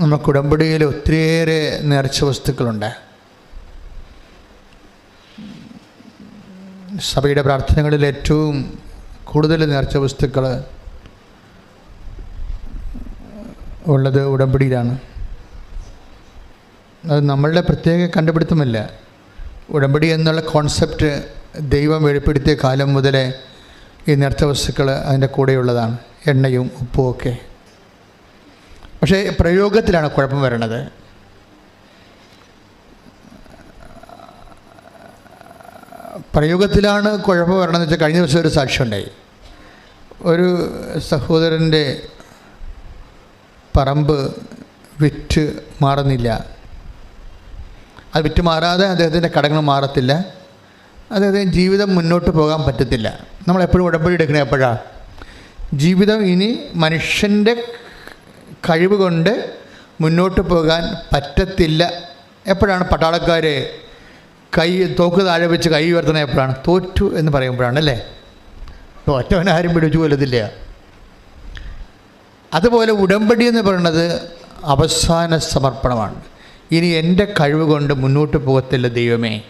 നമുക്ക് ഉടമ്പടിയിൽ ഒത്തിരിയേറെ നേർച്ച വസ്തുക്കളുണ്ട്. സഭയുടെ പ്രാർത്ഥനകളിൽ ഏറ്റവും കൂടുതൽ നേർച്ച വസ്തുക്കൾ ഉള്ളത് ഉടമ്പടിയിലാണ്. അത് നമ്മളുടെ പ്രത്യേക കണ്ടുപിടുത്തമല്ല. ഉടമ്പടി എന്നുള്ള കോൺസെപ്റ്റ് ദൈവം വെളിപ്പെടുത്തിയ കാലം മുതലേ ഈ നേർച്ച വസ്തുക്കൾ അതിന്റെ കൂടെയുള്ളതാണ്. എണ്ണയും ഉപ്പും ഒക്കെ. പക്ഷേ പ്രയോഗത്തിലാണ് കുഴപ്പം വരണത്. പ്രയോഗത്തിലാണ് കുഴപ്പം വരണമെന്ന് വെച്ചാൽ കഴിഞ്ഞ ദിവസം ഒരു സാക്ഷ്യം ഉണ്ടായി. ഒരു സഹോദരന്റെ പറമ്പ് വിറ്റ് മാറുന്നില്ല. അത് വിറ്റ് മാറാതെ അദ്ദേഹത്തിന്റെ കടങ്ങൾ മാറത്തില്ല. അദ്ദേഹത്തിന് ജീവിതം മുന്നോട്ട് പോകാൻ പറ്റത്തില്ല. നമ്മളെപ്പോഴും ഉടമ്പടി എടുക്കണേ എപ്പോഴാണ് ജീവിതം ഇനി മനുഷ്യന്റെ കഴിവ് കൊണ്ട് മുന്നോട്ട് പോകാൻ പറ്റത്തില്ല. എപ്പോഴാണ് പട്ടാളക്കാർ കൈ തോക്ക് താഴെ വെച്ച് കൈ ഉയർത്തുന്നത് എപ്പോഴാണ് തോറ്റു എന്ന് പറയുമ്പോഴാണ് അല്ലേ? തോറ്റവൻ ആരും പിടിച്ചു കൊല്ലത്തില്ല. അതുപോലെ ഉടമ്പടി എന്ന് പറയുന്നത് അവസാന സമർപ്പണമാണ്. ഇനി എന്റെ കഴിവ് കൊണ്ട് മുന്നോട്ട് പോകത്തില്ല ദൈവമേ.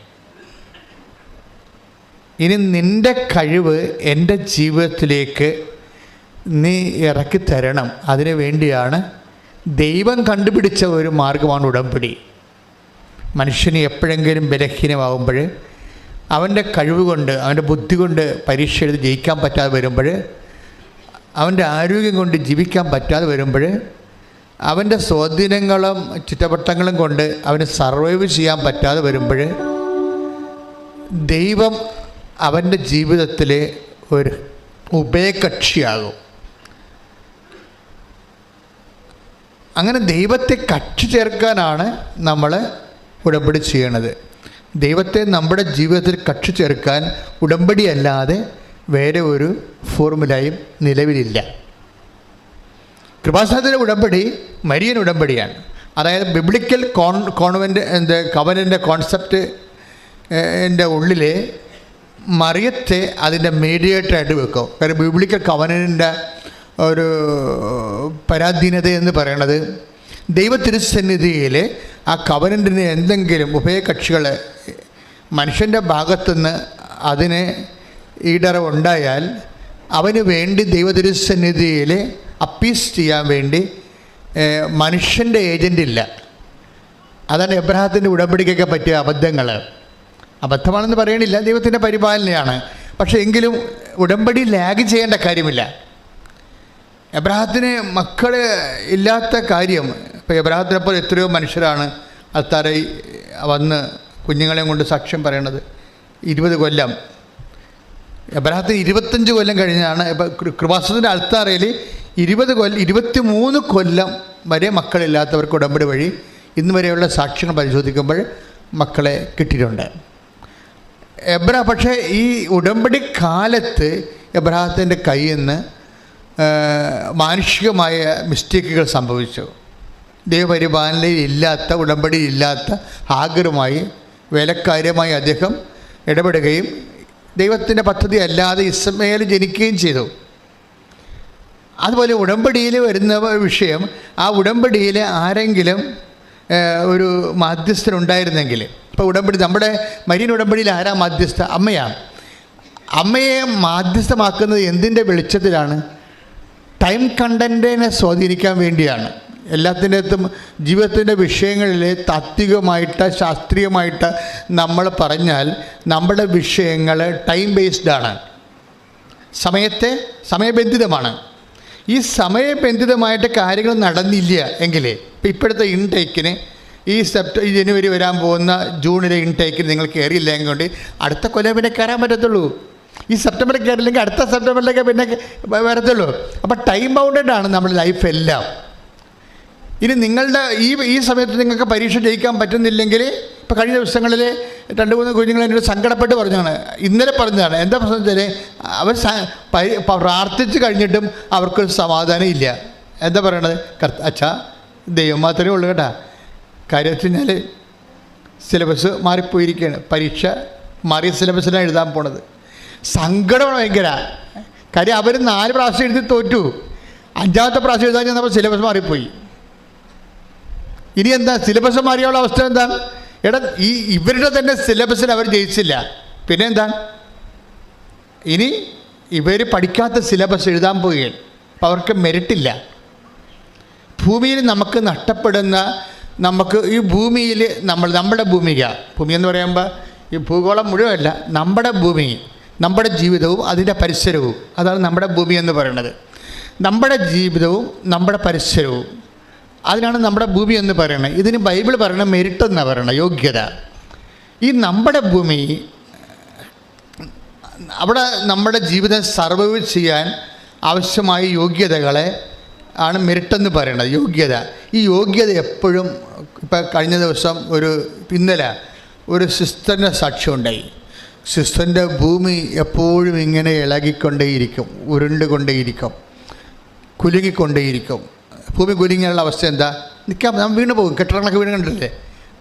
ഇനി നിന്റെ കഴിവ് എന്റെ ജീവിതത്തിലേക്ക് നീ ഇറക്കി തരണം. അതിനു വേണ്ടിയാണ് ദൈവം കണ്ടുപിടിച്ച ഒരു മാർഗമാണ് ഉടമ്പടി. മനുഷ്യന് എപ്പോഴെങ്കിലും ബലഹീനമാകുമ്പോൾ അവന്റെ കഴിവ് കൊണ്ട് അവന്റെ ബുദ്ധി കൊണ്ട് പരീക്ഷ എഴുതി ജയിക്കാൻ പറ്റാതെ വരുമ്പോൾ അവന്റെ ആരോഗ്യം കൊണ്ട് ജീവിക്കാൻ പറ്റാതെ വരുമ്പോൾ അവന്റെ സ്വാധീനങ്ങളും ചുറ്റവട്ടങ്ങളും കൊണ്ട് അവന് സർവൈവ് ചെയ്യാൻ പറ്റാതെ വരുമ്പോൾ ദൈവം അവന്റെ ജീവിതത്തിലെ ഒരു ഉഭയകക്ഷിയാകും. അങ്ങനെ ദൈവത്തെ കക്ഷി ചേർക്കാനാണ് നമ്മൾ ഉടമ്പടി ചെയ്യണത്. ദൈവത്തെ നമ്മുടെ ജീവിതത്തിൽ കക്ഷി ചേർക്കാൻ ഉടമ്പടി അല്ലാതെ വേറെ ഒരു ഫോർമുലയും നിലവിലില്ല. കൃപാസനത്തിന്റെ ഉടമ്പടി മരിയൻ ഉടമ്പടിയാണ്. അതായത് ബിബ്ലിക്കൽ കോൺ കോൺവെന്റ് എന്ത് കവനന്റെ കോൺസെപ്റ്റ് എന്റെ ഉള്ളിൽ മറിയത്തെ അതിന്റെ മീഡിയേറ്ററായിട്ട് വെക്കും. കാരണം ബിബ്ലിക്കൽ കവനന്റെ ഒരു പരാധീനത എന്ന് പറയണത് ദൈവ തിരുസന്നിധിയിൽ ആ കവനന്റിന് എന്തെങ്കിലും ഉഭയകക്ഷികൾ മനുഷ്യന്റെ ഭാഗത്തുനിന്ന് അതിന് ഈടറവുണ്ടായാൽ അവന് വേണ്ടി ദൈവ തിരുസന്നിധിയിൽ അപ്പീസ് ചെയ്യാൻ വേണ്ടി മനുഷ്യന്റെ ഏജന്റ് ഇല്ല. അതാണ് എബ്രഹാത്തിന്റെ ഉടമ്പടിക്കൊക്കെ പറ്റിയ അബദ്ധങ്ങൾ അബദ്ധമാണെന്ന് പറയണില്ല ദൈവത്തിന്റെ പരിപാലനയാണ്. പക്ഷേ എങ്കിലും ഉടമ്പടി ലാഗ് ചെയ്യേണ്ട കാര്യമില്ല. എബ്രഹത്തിന് മക്കൾ ഇല്ലാത്ത കാര്യം ഇപ്പോൾ എബ്രാഹത്തിനെ പോലെ എത്രയോ മനുഷ്യരാണ് അത്താരെ വന്ന് കുഞ്ഞുങ്ങളെയും കൊണ്ട് സാക്ഷ്യം പറയണത്. ഇരുപത് കൊല്ലം. എബ്രാഹത്തിന് ഇരുപത്തഞ്ച് കൊല്ലം കഴിഞ്ഞാണ് ഇപ്പം കൃപാസത്തിന്റെ അൾത്താറയിൽ ഇരുപത് കൊല്ലം ഇരുപത്തി മൂന്ന് കൊല്ലം വരെ മക്കളില്ലാത്തവർക്ക് ഉടമ്പടി വഴി ഇന്ന് വരെയുള്ള സാക്ഷ്യങ്ങൾ പരിശോധിക്കുമ്പോൾ മക്കളെ കിട്ടിയിട്ടുണ്ട്. എബ്ര പക്ഷേ ഈ ഉടമ്പടി കാലത്ത് എബ്രാഹത്തിന്റെ കയ്യിൽ നിന്ന് മാനുഷികമായ മിസ്റ്റേക്കുകൾ സംഭവിച്ചു. ദൈവപരിപാലനയിൽ ഇല്ലാത്ത ഉടമ്പടി ഇല്ലാത്ത ആഗ്രഹമായി വേലക്കാര്യമായി അദ്ദേഹം ഇടപെടുകയും ദൈവത്തിന്റെ പദ്ധതി അല്ലാതെ ഇസ്മയിൽ ജനിക്കുകയും ചെയ്തു. അതുപോലെ ഉടമ്പടിയിൽ വരുന്ന വിഷയം ആ ഉടമ്പടിയിൽ ആരെങ്കിലും ഒരു മാധ്യസ്ഥൻ ഉണ്ടായിരുന്നെങ്കിൽ ഇപ്പോൾ ഉടമ്പടി നമ്മുടെ മരീൻ ഉടമ്പടിയിൽ ആരാ മാധ്യസ്ഥ? അമ്മയാണ് അമ്മയെ മാധ്യസ്ഥമാക്കുന്നത് എന്തിന്റെ വെളിച്ചത്തിലാണ്? ടൈം കണ്ടന്റിനെ സ്വാധീനിക്കാൻ വേണ്ടിയാണ്. എല്ലാത്തിന്റെ ജീവിതത്തിന്റെ വിഷയങ്ങളിൽ താത്വികമായിട്ട് ശാസ്ത്രീയമായിട്ട് നമ്മൾ പറഞ്ഞാൽ നമ്മുടെ വിഷയങ്ങൾ ടൈം ബേസ്ഡ് ആണ്. സമയത്തെ സമയബന്ധിതമാണ്. ഈ സമയബന്ധിതമായിട്ട് കാര്യങ്ങൾ നടന്നില്ല എങ്കിൽ ഇപ്പം ഇപ്പോഴത്തെ ഇൻടേക്കിന് ഈ സെപ്റ്റ ഈ ജനുവരി വരാൻ പോകുന്ന ജൂണിലെ ഇൻടേക്കിന് നിങ്ങൾ കയറിയില്ല കൊണ്ട് അടുത്ത കൊല്ലം പിന്നെ കയറാൻ പറ്റത്തുള്ളൂ. ഈ സെപ്റ്റംബറിൽ കയറില്ലെങ്കിൽ അടുത്ത സെപ്റ്റംബറിലേക്ക് പിന്നെ വരത്തുള്ളൂ. അപ്പം ടൈം ബൗണ്ടഡ് ആണ് നമ്മുടെ ലൈഫ് എല്ലാം. ഇനി നിങ്ങളുടെ ഈ ഈ സമയത്ത് നിങ്ങൾക്ക് പരീക്ഷ ജയിക്കാൻ പറ്റുന്നില്ലെങ്കിൽ ഇപ്പോൾ കഴിഞ്ഞ ദിവസങ്ങളിൽ രണ്ട് മൂന്ന് കുഞ്ഞുങ്ങൾ എന്നോട് സങ്കടപ്പെട്ട് പറഞ്ഞാണ് ഇന്നലെ പറഞ്ഞതാണ്. എന്താ പ്രശ്നം വെച്ചാൽ അവർ പ്രാർത്ഥിച്ച് കഴിഞ്ഞിട്ടും അവർക്കൊരു സമാധാനം ഇല്ല. എന്താ പറയണത്? കർത്ത അച്ഛാ ദൈവം മാത്രമേ ഉള്ളൂ കേട്ടാ. കാര്യം വെച്ച് കഴിഞ്ഞാൽ സിലബസ് മാറിപ്പോയിരിക്കുകയാണ്. പരീക്ഷ മാറിയ സിലബസിലാണ് എഴുതാൻ പോണത്. സങ്കടമാണ് ഭയങ്കര. കാര്യം അവർ നാല് പ്രാവശ്യം എഴുതി തോറ്റു. അഞ്ചാമത്തെ പ്രാവശ്യം എഴുതാൻ ചെന്നപ്പോൾ സിലബസ് മാറിപ്പോയി. ഇനി എന്താ? സിലബസ് മാറിയുള്ള അവസ്ഥ എന്താ? എടാ ഈ ഇവരുടെ തന്നെ സിലബസിൽ അവർ ജയിച്ചില്ല. പിന്നെ എന്താ? ഇനി ഇവർ പഠിക്കാത്ത സിലബസ് എഴുതാൻ അപ്പം അവർക്ക് മെറിറ്റില്ല ഭൂമിയിൽ നമുക്ക് നഷ്ടപ്പെടുന്ന നമുക്ക് ഈ ഭൂമിയിൽ നമ്മൾ നമ്മുടെ ഭൂമിക. ഭൂമി എന്ന് പറയുമ്പോൾ ഈ ഭൂഗോളം മുഴുവനല്ല നമ്മുടെ ഭൂമി. നമ്മുടെ ജീവിതവും അതിന്റെ പരിസരവും. അതാണ് നമ്മുടെ ഭൂമി എന്ന് പറയുന്നത്. നമ്മുടെ ജീവിതവും നമ്മുടെ പരിസരവും. അതിനാണ് നമ്മുടെ ഭൂമി എന്ന് പറയുന്നത്. ഇതിന് ബൈബിൾ പറയണ മെരിറ്റ് എന്നാണ് പറയണത് യോഗ്യത. ഈ നമ്മുടെ ഭൂമി അവിടെ നമ്മുടെ ജീവിതം സർവൈവ് ചെയ്യാൻ ആവശ്യമായ യോഗ്യതകളെ ആണ് എന്ന് പറയുന്നത്. യോഗ്യത. ഈ യോഗ്യത എപ്പോഴും ഇപ്പം കഴിഞ്ഞ ദിവസം ഒരു ഇന്നലെ ഒരു സിസ്റ്ററിന്റെ സാക്ഷ്യം സിസ്റ്ററിന്റെ ഭൂമി എപ്പോഴും ഇങ്ങനെ ഇളകിക്കൊണ്ടേയിരിക്കും ഉരുണ്ടുകൊണ്ടേയിരിക്കും കുലുങ്ങിക്കൊണ്ടേയിരിക്കും. ഭൂമി കുലുങ്ങിയുള്ള അവസ്ഥ എന്താ? നിൽക്കാൻ നാം വീണ് പോകും. കെട്ടിടങ്ങളൊക്കെ വീണ് കണ്ടിട്ടില്ലേ?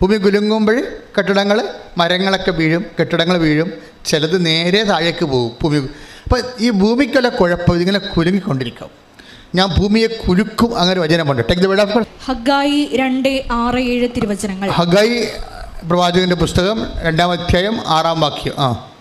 ഭൂമി കുലുങ്ങുമ്പോൾ കെട്ടിടങ്ങൾ മരങ്ങളൊക്കെ വീഴും കെട്ടിടങ്ങൾ വീഴും. ചിലത് നേരെ താഴേക്ക് പോകും. ഭൂമി അപ്പോൾ ഈ ഭൂമിക്കുള്ള കുഴപ്പം ഇതിങ്ങനെ കുലുങ്ങിക്കൊണ്ടിരിക്കും. ഞാൻ ഭൂമിയെ കുലുക്കും അങ്ങനെ വചനമുണ്ട് take the word of Haggai രണ്ട് ആറ് ഏഴ് തിരുവചനങ്ങൾ. ഹഗായി പ്രവാചകന്റെ പുസ്തകം രണ്ടാം അധ്യായം ആറാം വാക്യം. ആ.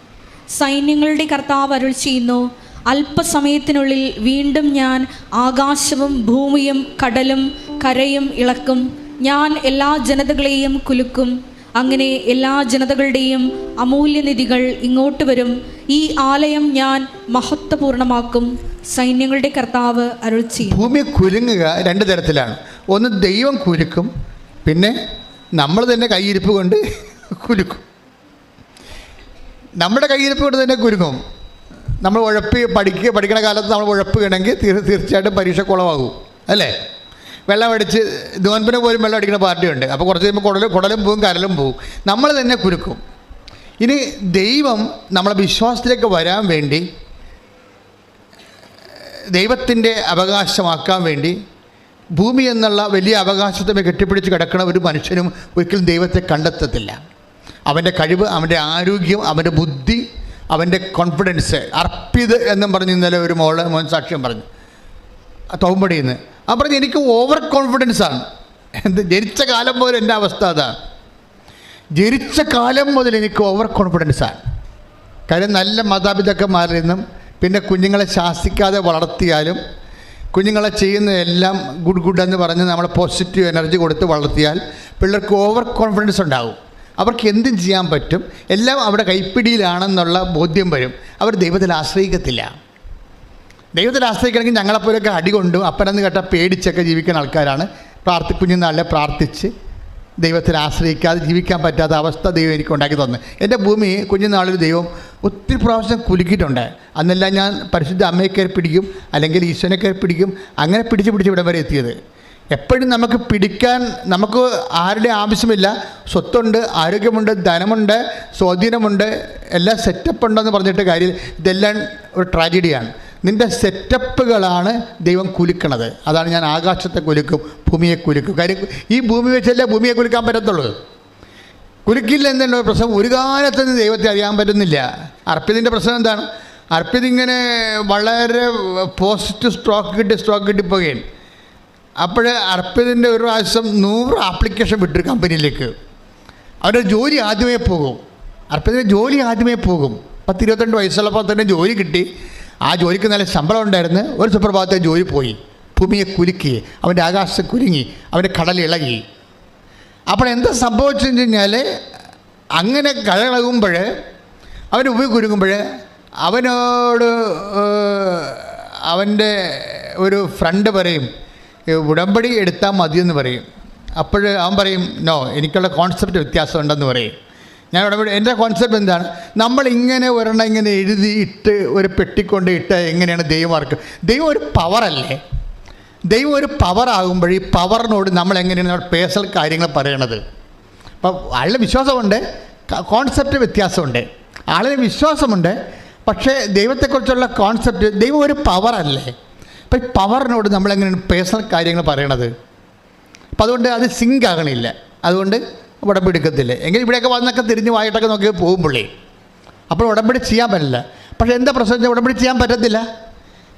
സൈന്യങ്ങളുടെ കർത്താവ് അരുൾ ചെയ്യുന്നു. അല്പസമയത്തിനുള്ളിൽ വീണ്ടും ഞാൻ ആകാശവും ഭൂമിയും കടലും കരയും ഇളക്കും. ഞാൻ എല്ലാ ജനതകളെയും കുലുക്കും. അങ്ങനെ എല്ലാ ജനതകളുടെയും അമൂല്യനിധികൾ ഇങ്ങോട്ട് വരും. ഈ ആലയം ഞാൻ മഹത്വപൂർണമാക്കും. സൈന്യങ്ങളുടെ കർത്താവ് അരുൾ ചെയ്യും ഭൂമി കുലുങ്ങുക രണ്ട് തരത്തിലാണ്. ഒന്ന് ദൈവം കുലുക്കും പിന്നെ നമ്മൾ തന്നെ കൈയിരിപ്പ് കൊണ്ട് കുലുക്കും. നമ്മുടെ കൈയിരിപ്പ് കൊണ്ട് തന്നെ കുരുങ്ങും നമ്മൾ ഉഴപ്പ് പഠിക്കുക പഠിക്കുന്ന കാലത്ത് നമ്മൾ ഉഴപ്പുകയാണെങ്കിൽ തീർ തീർച്ചയായിട്ടും പരീക്ഷ കുളമാകും. അല്ലേ? വെള്ളം അടിച്ച് ദോൻപിന് പോലും വെള്ളം അടിക്കുന്ന പാർട്ടിയുണ്ട്. അപ്പോൾ കുറച്ച് കഴിയുമ്പോൾ കുടലും കുടലും പോവും കരലും പോവും. നമ്മൾ തന്നെ കുരുക്കും ഇനി ദൈവം നമ്മളെ വിശ്വാസത്തിലേക്ക് വരാൻ വേണ്ടി ദൈവത്തിന്റെ അവകാശമാക്കാൻ വേണ്ടി ഭൂമി എന്നുള്ള വലിയ അവകാശത്തെ കെട്ടിപ്പിടിച്ച് കിടക്കുന്ന ഒരു മനുഷ്യനും ഒരിക്കലും ദൈവത്തെ കണ്ടെത്തത്തില്ല. അവന്റെ കഴിവ് അവന്റെ ആരോഗ്യം അവന്റെ ബുദ്ധി അവന്റെ കോൺഫിഡൻസ് അർപ്പിത് എന്നും പറഞ്ഞ് ഇന്നലെ ഒരു മോൾ മോൻ സാക്ഷ്യം പറഞ്ഞു. തോമ്പടിയിൽ നിന്ന് ആ പറഞ്ഞ് എനിക്ക് ഓവർ കോൺഫിഡൻസ് ആണ്. എന്ത് ജനിച്ച കാലം മുതൽ എന്റെ അവസ്ഥ അതാണ് ജനിച്ച കാലം മുതൽ എനിക്ക് ഓവർ കോൺഫിഡൻസ് ആണ്. കാര്യം നല്ല മാതാപിതാക്കന്മാരിൽ നിന്നും പിന്നെ കുഞ്ഞുങ്ങളെ ശാസിക്കാതെ വളർത്തിയാലും കുഞ്ഞുങ്ങളെ ചെയ്യുന്ന എല്ലാം ഗുഡ് ഗുഡ് എന്ന് പറഞ്ഞ് നമ്മൾ പോസിറ്റീവ് എനർജി കൊടുത്ത് വളർത്തിയാൽ പിള്ളേർക്ക് ഓവർ കോൺഫിഡൻസ് ഉണ്ടാകും അവർക്ക് എന്തും ചെയ്യാൻ പറ്റും. എല്ലാം അവിടെ കൈപ്പിടിയിലാണെന്നുള്ള ബോധ്യം വരും. അവർ ദൈവത്തിൽ ആശ്രയിക്കത്തില്ല. ദൈവത്തിൽ ആശ്രയിക്കണമെങ്കിൽ ഞങ്ങളെപ്പോലൊക്കെ അടികൊണ്ടും അപ്പനെന്ന് കേട്ട പേടിച്ചൊക്കെ ജീവിക്കുന്ന ആൾക്കാരാണ്. പ്രാർത്ഥി കുഞ്ഞുനാളിലെ പ്രാർത്ഥിച്ച് ദൈവത്തിൽ ആശ്രയിക്കാതെ ജീവിക്കാൻ പറ്റാത്ത അവസ്ഥ ദൈവം എനിക്ക് ഉണ്ടാക്കി തന്നു. എന്റെ ഭൂമി കുഞ്ഞുനാളിൽ ദൈവം ഒത്തിരി പ്രാവശ്യം കുലുക്കിയിട്ടുണ്ട്. അന്നെല്ലാം ഞാൻ പരിശുദ്ധ അമ്മയെ കയറി പിടിക്കും അല്ലെങ്കിൽ ഈശ്വരനെ കയറി പിടിക്കും അങ്ങനെ പിടിച്ച് പിടിച്ച് ഇവിടം വരെ എത്തിയത്. എപ്പോഴും നമുക്ക് പിടിക്കാൻ നമുക്ക് ആരുടെ ആവശ്യമില്ല. സ്വത്തുണ്ട് ആരോഗ്യമുണ്ട് ധനമുണ്ട് സ്വാധീനമുണ്ട് എല്ലാം സെറ്റപ്പ് ഉണ്ടെന്ന് പറഞ്ഞിട്ട് കാര്യം ഇതെല്ലാം ഒരു ട്രാജഡിയാണ് നിന്റെ സെറ്റപ്പുകളാണ് ദൈവം കുലുക്കണത്. അതാണ് ഞാൻ ആകാശത്തെ കുലുക്കും ഭൂമിയെ കുലുക്കും. കാര്യം ഈ ഭൂമി വെച്ചല്ലേ ഭൂമിയെ കുലുക്കാൻ പറ്റത്തുള്ളൂ? കുലുക്കില്ല എന്നുള്ള പ്രശ്നം. ഒരു കാലത്തൊന്നും ദൈവത്തെ അറിയാൻ പറ്റുന്നില്ല. അർപ്പിതിന്റെ പ്രശ്നം എന്താണ്? അർപ്പിത് ഇങ്ങനെ വളരെ പോസിറ്റീവ് സ്ട്രോക്ക് കിട്ടി സ്ട്രോക്ക് കിട്ടിപ്പോവുകയാണ് അപ്പോൾ അർപ്പിതിന്റെ ഒരു പ്രാവശ്യം നൂറ് ആപ്ലിക്കേഷൻ വിട്ടു കമ്പനിയിലേക്ക്. അവരുടെ ജോലി ആദ്യമേ പോകും. അർപ്പിതിന്റെ ജോലി ആദ്യമേ പോകും. പത്തിരുപത്തിരണ്ട് വയസ്സുള്ളപ്പോൾ തന്നെ ജോലി കിട്ടി. ആ ജോലിക്ക് നല്ല ശമ്പളം ഉണ്ടായിരുന്നു. ഒരു സുപ്രഭാതത്തെ ജോലി പോയി. ഭൂമിയെ കുലുക്കി. അവന്റെ ആകാശത്തെ കുലുങ്ങി. അവന്റെ കടൽ ഇളകി. അപ്പോൾ എന്താ സംഭവിച്ചെന്ന് കഴിഞ്ഞാൽ അങ്ങനെ കഴകളകുമ്പോൾ അവന്റെ ഉപയോഗ കുരുങ്ങുമ്പോൾ അവനോട് അവന്റെ ഒരു ഫ്രണ്ട് പറയും ഉടമ്പടി എടുത്താൽ മതിയെന്ന് പറയും. അപ്പോൾ അവൻ പറയും നോ എനിക്കുള്ള കോൺസെപ്റ്റ് വ്യത്യാസമുണ്ടെന്ന് പറയും. ഞാൻ ഇവിടെ എന്റെ കോൺസെപ്റ്റ് എന്താണ്? നമ്മൾ ഇങ്ങനെ ഒരെണ്ണം ഇങ്ങനെ എഴുതി ഇട്ട് ഒരു പെട്ടിക്കൊണ്ട് ഇട്ട് എങ്ങനെയാണ് ദൈവം വർക്ക് ദൈവം ഒരു പവറല്ലേ ദൈവം ഒരു പവർ ആകുമ്പോൾ ഈ പവറിനോട് നമ്മൾ എങ്ങനെയാണ് നമ്മുടെ പേഴ്സണൽ കാര്യങ്ങൾ പറയണത്? അപ്പം ആളുടെ വിശ്വാസമുണ്ട് കോൺസെപ്റ്റ് വ്യത്യാസമുണ്ട്. ആളിന് വിശ്വാസമുണ്ട് പക്ഷേ ദൈവത്തെക്കുറിച്ചുള്ള കോൺസെപ്റ്റ് ദൈവം ഒരു പവറല്ലേ അപ്പം ഈ പവറിനോട് നമ്മളെങ്ങനെയാണ് പേഴ്സണൽ കാര്യങ്ങൾ പറയണത്? അപ്പം അതുകൊണ്ട് അത് സിങ്ക് ആകണില്ല. അതുകൊണ്ട് ഉടമ്പടി എടുക്കത്തില്ല എങ്കിൽ ഇവിടെയൊക്കെ വന്നൊക്കെ തിരിഞ്ഞ് വായിട്ടൊക്കെ നോക്കി പോകും പുള്ളി. അപ്പോൾ ഉടമ്പടി ചെയ്യാൻ പറ്റില്ല. പക്ഷേ എന്താ പ്രശ്നം ഉടമ്പടി ചെയ്യാൻ പറ്റത്തില്ല.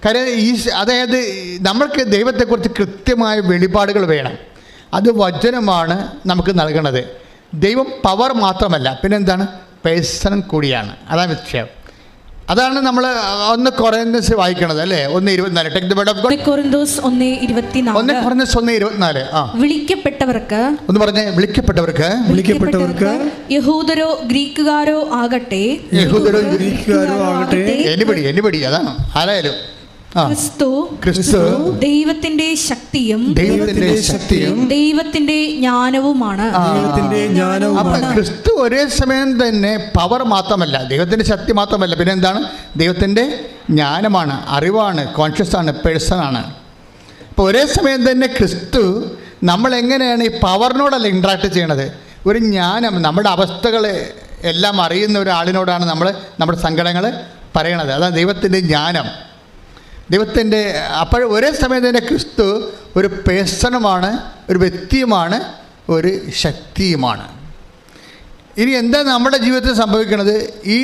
കാര്യം ഈ അതായത് നമ്മൾക്ക് ദൈവത്തെക്കുറിച്ച് കൃത്യമായ വെളിപാടുകൾ വേണം. അത് വചനമാണ് നമുക്ക് നൽകുന്നത് ദൈവം പവർ മാത്രമല്ല. പിന്നെന്താണ് പേഴ്സൺ കൂടിയാണ്. അതാണ് വിഷയം. അതാണ് നമ്മൾ ഒന്ന് കുറേന്തസ് വായിക്കണത് അല്ലേ? ഒന്ന് ഇരുപത്തിനാല്. Take the word of God കൊറിന്തോസ് ഒന്ന് ഒന്ന് ഇരുപത്തിനാല് ഒന്ന് ഇരുപത്തിനാല്. ആ. വിളിക്കപ്പെട്ടവർക്ക് ഒന്ന് പറഞ്ഞേ വിളിക്കപ്പെട്ടവർക്ക്. വിളിക്കപ്പെട്ടവർക്ക് യഹൂദരോ ഗ്രീക്കുകാരോ ആകട്ടെ. യഹൂദരോ ഗ്രീക്കുകാരോ ആകട്ടെ. എനിപടി എനിപടി അതാണ്. ആരായാലും. ക്രിസ്തു ക്രിസ്തു ദൈവത്തിന്റെ ശക്തിയും ദൈവത്തിന്റെ ശക്തിയും ദൈവത്തിന്റെ ജ്ഞാനവുമാണ്. ദൈവത്തിന്റെ അപ്പൊ ജ്ഞാനവുമാണ് ക്രിസ്തു ഒരേ സമയം തന്നെ പവർ മാത്രമല്ല. ദൈവത്തിന്റെ ശക്തി മാത്രമല്ല. പിന്നെ എന്താണ് ദൈവത്തിന്റെ ജ്ഞാനമാണ്. അറിവാണ്. കോൺഷ്യസ് ആണ്. പേഴ്സൺ ആണ്. അപ്പോൾ ഒരേ സമയം തന്നെ ക്രിസ്തു നമ്മൾ എങ്ങനെയാണ് ഈ പവറിനോടല്ല ഇൻട്രാക്ട് ചെയ്യണത്? ഒരു ജ്ഞാനം നമ്മുടെ അവസ്ഥകളെ എല്ലാം അറിയുന്ന ഒരാളിനോടാണ് നമ്മൾ നമ്മുടെ സങ്കടങ്ങൾ പറയണത്. അതാണ് ദൈവത്തിന്റെ ജ്ഞാനം. ദൈവത്തിന്റെ അപ്പോൾ ഒരേ സമയം തന്നെ ക്രിസ്തു ഒരു പേഴ്സണുമാണ് ഒരു വ്യക്തിയുമാണ് ഒരു ശക്തിയുമാണ്. ഇനി എന്താ നമ്മുടെ ജീവിതത്തിൽ സംഭവിക്കുന്നത്? ഈ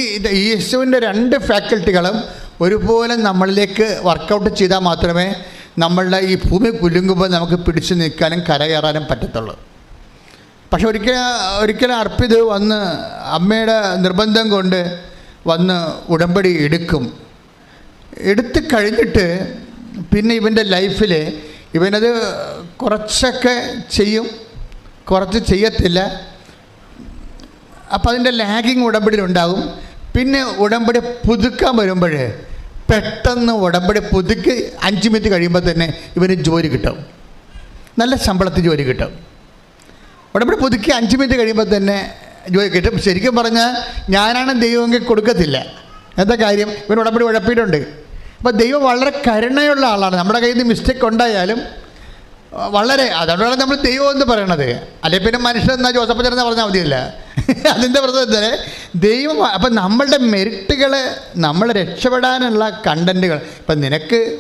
യേശുവിന്റെ രണ്ട് ഫാക്കൽറ്റികളും ഒരുപോലെ നമ്മളിലേക്ക് വർക്കൗട്ട് ചെയ്താൽ മാത്രമേ നമ്മളുടെ ഈ ഭൂമി കുലുങ്ങുമ്പോൾ നമുക്ക് പിടിച്ചു നിൽക്കാനും കരകയറാനും പറ്റത്തുള്ളൂ. പക്ഷെ ഒരിക്കലും ഒരിക്കലും അർപ്പിത് വന്ന് അമ്മയുടെ നിർബന്ധം കൊണ്ട് വന്ന് ഉടമ്പടി എടുക്കും. എടുത്ത് കഴിഞ്ഞിട്ട് പിന്നെ ഇവന്റെ ലൈഫിൽ ഇവനത് കുറച്ചൊക്കെ ചെയ്യും. കുറച്ച് ചെയ്യത്തില്ല. അപ്പോൾ അതിന്റെ ലാഗിങ് ഉടമ്പടിയിലുണ്ടാകും. പിന്നെ ഉടമ്പടി പുതുക്കാൻ വരുമ്പോൾ പെട്ടെന്ന് ഉടമ്പടി പുതുക്കി അഞ്ച് മിനിറ്റ് കഴിയുമ്പോൾ തന്നെ ഇവന് ജോലി കിട്ടും. നല്ല ശമ്പളത്തിൽ ജോലി കിട്ടും. ഉടമ്പടി പുതുക്കി അഞ്ച് മിനിറ്റ് കഴിയുമ്പോൾ തന്നെ ജോലി കിട്ടും. ശരിക്കും പറഞ്ഞാൽ ഞാനാണ് ദൈവമെങ്കിൽ കൊടുക്കത്തില്ല. എന്താ കാര്യം? ഇവൻ ഉടമ്പടി ഉഴപ്പിയിട്ടുണ്ട്. അപ്പോൾ ദൈവം വളരെ കരുണയുള്ള ആളാണ്. നമ്മുടെ കയ്യിൽ നിന്ന് മിസ്റ്റേക്ക് ഉണ്ടായാലും വളരെ അതുകൊണ്ടാണ് നമ്മൾ ദൈവം എന്ന് പറയണത്. അല്ലെ പിന്നെ മനുഷ്യൻ എന്നാൽ ജോസഫ് ചേർന്ന് പറഞ്ഞാൽ മതിയല്ല. അതിന്റെ പ്രശ്നം എന്താ ദൈവം അപ്പം നമ്മളുടെ മെരിറ്റുകൾ നമ്മൾ രക്ഷപ്പെടാനുള്ള കണ്ടന്റുകൾ ഇപ്പം നിനക്ക്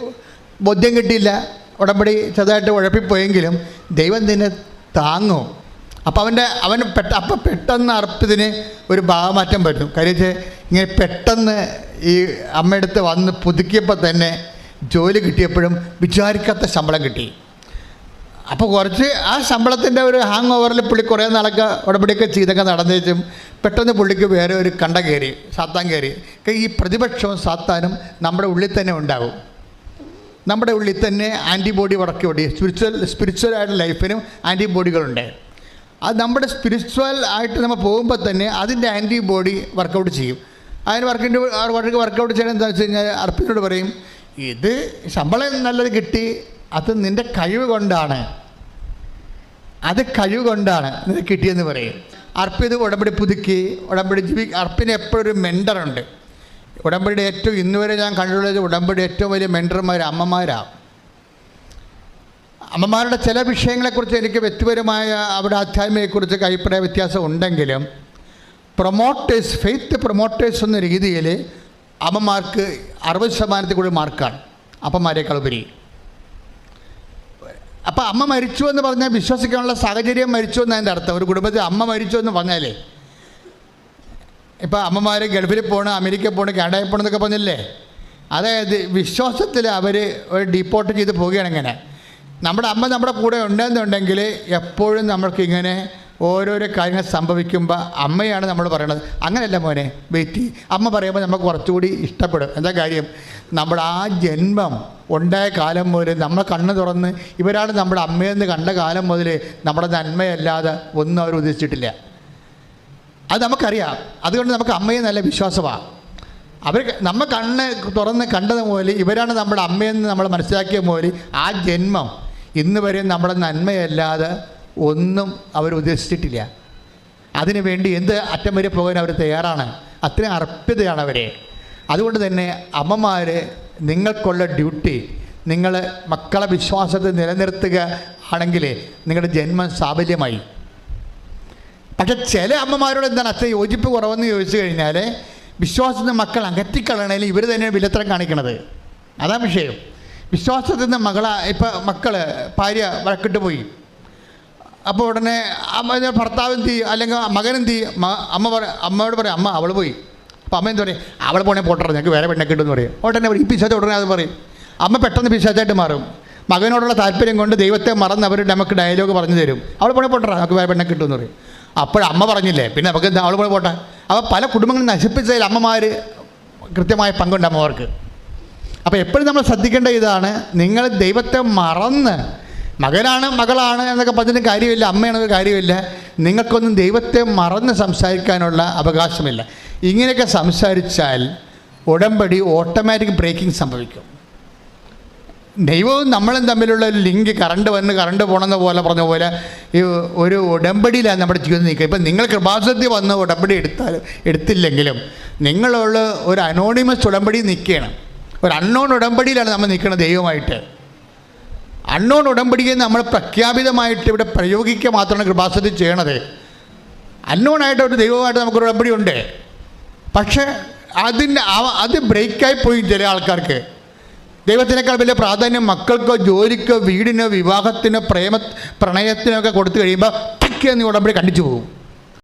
ബോധ്യം കിട്ടിയില്ല. ഉടമ്പടി ചെറുതായിട്ട് ഉഴപ്പിപ്പോയെങ്കിലും ദൈവം നിന്നെ താങ്ങും. അപ്പോൾ അവന്റെ അവൻ പെട്ട അപ്പം പെട്ടെന്ന് അർപ്പത്തിന് ഒരു ഭാവമാറ്റം പറ്റും കാര്യം ഇങ്ങനെ പെട്ടെന്ന് ഈ അമ്മയടുത്ത് വന്ന് പുതുക്കിയപ്പോൾ തന്നെ ജോലി കിട്ടിയപ്പോഴും വിചാരിക്കാത്ത ശമ്പളം കിട്ടി. അപ്പോൾ കുറച്ച് ആ ശമ്പളത്തിന്റെ ഒരു ഹാങ് ഓവറിൽ പുള്ളി കുറേ നാളൊക്കെ ഉടമ്പടിയൊക്കെ ചെയ്തൊക്കെ നടന്നേച്ചും പെട്ടെന്ന് പുള്ളിക്ക് വേറെ ഒരു കണ്ട കയറി സാത്താൻ കയറി. ഈ പ്രതിപക്ഷവും സാത്താനും നമ്മുടെ ഉള്ളിൽ തന്നെ ഉണ്ടാകും നമ്മുടെ ഉള്ളിൽ തന്നെ ആന്റിബോഡി ഉടക്കി ഓടി. സ്പിരിച്വൽ ആയിട്ടുള്ള ലൈഫിനും ആന്റിബോഡികളുണ്ട് അത് നമ്മുടെ സ്പിരിച്വൽ ആയിട്ട് നമ്മൾ പോകുമ്പോൾ തന്നെ അതിന്റെ ആന്റിബോഡി വർക്കൗട്ട് ചെയ്യും. അതിന് വർക്കിന്റെ വർക്ക് വർക്കൗട്ട് ചെയ്യണം എന്താണെന്ന് വെച്ച് കഴിഞ്ഞാൽ അർപ്പിനോട് പറയും ഇത് ശമ്പളം നല്ലത് കിട്ടി അത് നിന്റെ കഴിവ് കൊണ്ടാണ്. അത് കഴിവ് കൊണ്ടാണ് നിനക്ക് കിട്ടിയെന്ന് പറയും. അർപ്പിത് ഉടമ്പടി പുതുക്കി ഉടമ്പടി ജീവി അർപ്പിന് എപ്പോഴും ഒരു മെന്ററുണ്ട് ഉടമ്പടിയുടെ ഏറ്റവും ഇന്നുവരെ ഞാൻ കണ്ടുള്ളത് ഉടമ്പടി ഏറ്റവും വലിയ മെന്റർമാർ അമ്മമാരാണ് അമ്മമാരുടെ ചില വിഷയങ്ങളെക്കുറിച്ച് എനിക്ക് വ്യക്തിപരമായ അവരുടെ ആധ്യാത്മികയെക്കുറിച്ച് അഭിപ്രായ വ്യത്യാസം ഉണ്ടെങ്കിലും പ്രൊമോട്ടേഴ്സ് ഫെയ്ത്ത് പ്രൊമോട്ടേഴ്സ് എന്ന രീതിയിൽ അമ്മമാർക്ക് അറുപത് ശതമാനത്തിൽ കൂടി മാർക്കാണ് അപ്പന്മാരെക്കാൾ ഉപരി. അപ്പം അമ്മ മരിച്ചു എന്ന് പറഞ്ഞാൽ വിശ്വസിക്കാനുള്ള സാഹചര്യം മരിച്ചു എന്ന് അതിന്റെ അർത്ഥം. ഒരു കുടുംബത്തിൽ അമ്മ മരിച്ചു എന്ന് പറഞ്ഞാലേ. ഇപ്പം അമ്മമാർ ഗൾഫിൽ പോകണം അമേരിക്കയിൽ പോകണം കാനഡയിൽ പോകണം എന്നൊക്കെ പറഞ്ഞില്ലേ? അതായത് വിശ്വാസത്തിൽ അവർ ഒരു ഡീപ്പോർട്ട് ചെയ്ത് പോവുകയാണ് നമ്മുടെ അമ്മ നമ്മുടെ കൂടെ ഉണ്ടെന്നുണ്ടെങ്കിൽ എപ്പോഴും നമ്മൾക്ക് ഇങ്ങനെ ഓരോരോ കാര്യങ്ങൾ സംഭവിക്കുമ്പോൾ അമ്മയാണ് നമ്മൾ പറയണത്. അങ്ങനെയല്ല മോനെ വെയിറ്റ് അമ്മ പറയുമ്പോൾ നമുക്ക് കുറച്ചുകൂടി ഇഷ്ടപ്പെടും. എന്താ കാര്യം? നമ്മുടെ ആ ജന്മം ഉണ്ടായ കാലം മുതൽ നമ്മൾ കണ്ണ് തുറന്ന് ഇവരാണ് നമ്മുടെ അമ്മയെന്ന് കണ്ട കാലം മുതൽ നമ്മുടെ നന്മയല്ലാതെ ഒന്നും അവർ ഉദ്ദേശിച്ചിട്ടില്ല അത് നമുക്കറിയാം. അതുകൊണ്ട് നമുക്ക് അമ്മയെ നല്ല വിശ്വാസമാണ് അവർ നമ്മൾ കണ്ണ് തുറന്ന് കണ്ടത് മുതൽ ഇവരാണ് നമ്മുടെ അമ്മയെന്ന് നമ്മൾ മനസ്സിലാക്കിയ മുതൽ ആ ജന്മം ഇന്ന് വരെ നമ്മുടെ നന്മയല്ലാതെ ഒന്നും അവർ ഉദ്ദേശിച്ചിട്ടില്ല. അതിനു വേണ്ടി എന്ത് അറ്റം വരെ പോകാൻ അവർ തയ്യാറാണ്? അത്രയും അർപ്പിതയാണ് അവരെ. അതുകൊണ്ട് തന്നെ അമ്മമാർ നിങ്ങൾക്കുള്ള ഡ്യൂട്ടി നിങ്ങൾ മക്കളെ വിശ്വാസത്തെ നിലനിർത്തുക ആണെങ്കിൽ നിങ്ങളുടെ ജന്മം സാഫല്യമായി പക്ഷെ ചില അമ്മമാരോട് എന്താണ് അത്ര യോജിപ്പ് കുറവെന്ന് ചോദിച്ചു കഴിഞ്ഞാൽ വിശ്വാസത്തിന് മക്കൾ അകറ്റിക്കളയണേൽ ഇവർ തന്നെ വിലത്തരം കാണിക്കണത്. അതാണ് വിഷയം. വിശ്വാസത്തിൽ നിന്ന് മകള ഇപ്പം മക്കൾ ഭാര്യ വഴക്കിട്ട് പോയി. അപ്പോൾ ഉടനെ അമ്മ ഭർത്താവ് എന്ത് ചെയ്യും? അല്ലെങ്കിൽ മകൻ എന്ത് ചെയ്യും? അമ്മ പറ അമ്മയോട് പറയും അമ്മ അവൾ പോയി. അപ്പോൾ അമ്മ എന്ത് പറയും? അവൾ പോണേ പോട്ടെ ഞങ്ങൾക്ക് വേറെ പെണ്ണെ കിട്ടുമെന്ന് പറയും. ഉടനെ പറയും ഈ പിശാച്ച ഉടനെ അത് പറയും. അമ്മ പെട്ടെന്ന് പിശാച്ചായിട്ട് മാറും. മകനോടുള്ള താല്പര്യം കൊണ്ട് ദൈവത്തെ മറന്ന് അവർ നമുക്ക് ഡയലോഗ് പറഞ്ഞു തരും. അവൾ പോണേ പോട്ടെ നമുക്ക് വേറെ പെണ്ണെ കിട്ടുമെന്ന് പറയും. അപ്പോൾ അമ്മ പറഞ്ഞില്ലേ പിന്നെ നമുക്ക് അവൾ പോണേ പോട്ടെ? അപ്പോൾ പല കുടുംബങ്ങളും നശിപ്പിച്ചതിൽ അമ്മമാർ കൃത്യമായ പങ്കുണ്ട് അമ്മമാർക്ക്. അപ്പോൾ എപ്പോഴും നമ്മൾ ശ്രദ്ധിക്കേണ്ട ഇതാണ് നിങ്ങൾ ദൈവത്തെ മറന്ന് മകനാണ് മകളാണ് എന്നൊക്കെ പറഞ്ഞിട്ട് കാര്യമില്ല അമ്മയാണെന്നൊക്കെ കാര്യമില്ല നിങ്ങൾക്കൊന്നും ദൈവത്തെ മറന്ന് സംസാരിക്കാനുള്ള അവകാശമില്ല. ഇങ്ങനെയൊക്കെ സംസാരിച്ചാൽ ഉടമ്പടി ഓട്ടോമാറ്റിക് ബ്രേക്കിംഗ് സംഭവിക്കും. ദൈവവും നമ്മളും തമ്മിലുള്ള ഒരു ലിങ്ക് കറണ്ട് വന്ന് കറണ്ട് പോകണമെന്ന പോലെ പറഞ്ഞ പോലെ ഈ ഒരു ഉടമ്പടിയിലാണ് നമ്മുടെ ജീവിതം നിൽക്കുക. ഇപ്പം നിങ്ങൾ കൃപാസത്തിൽ വന്ന് ഉടമ്പടി എടുത്താലും എടുത്തില്ലെങ്കിലും നിങ്ങളുള്ള ഒരു അനോണിമസ് ഉടമ്പടി നിൽക്കുകയാണ്. ഒരു അണ്ണോൺ ഉടമ്പടിയിലാണ് നമ്മൾ നിൽക്കുന്നത് ദൈവമായിട്ട്. അണ്ണോൺ ഉടമ്പടിയെ നമ്മൾ പ്രഖ്യാപിതമായിട്ട് ഇവിടെ പ്രയോഗിക്കുക മാത്രമാണ് കൃപാസനത്തിൽ ചെയ്യണത്. അണ്ണോണായിട്ട് ഒരു ദൈവമായിട്ട് നമുക്കൊരു ഉടമ്പടി ഉണ്ട്. പക്ഷേ അതിന്റെ അത് ബ്രേക്കായി പോയി ചില ആൾക്കാർക്ക്. ദൈവത്തിനേക്കാൾ വലിയ പ്രാധാന്യം മക്കൾക്കോ ജോലിക്കോ വീടിനോ വിവാഹത്തിനോ പ്രേമ പ്രണയത്തിനോ ഒക്കെ കൊടുത്തു കഴിയുമ്പോൾ ടക്ക് എന്ന് ഉടമ്പടി കണ്ടിച്ചു പോകും.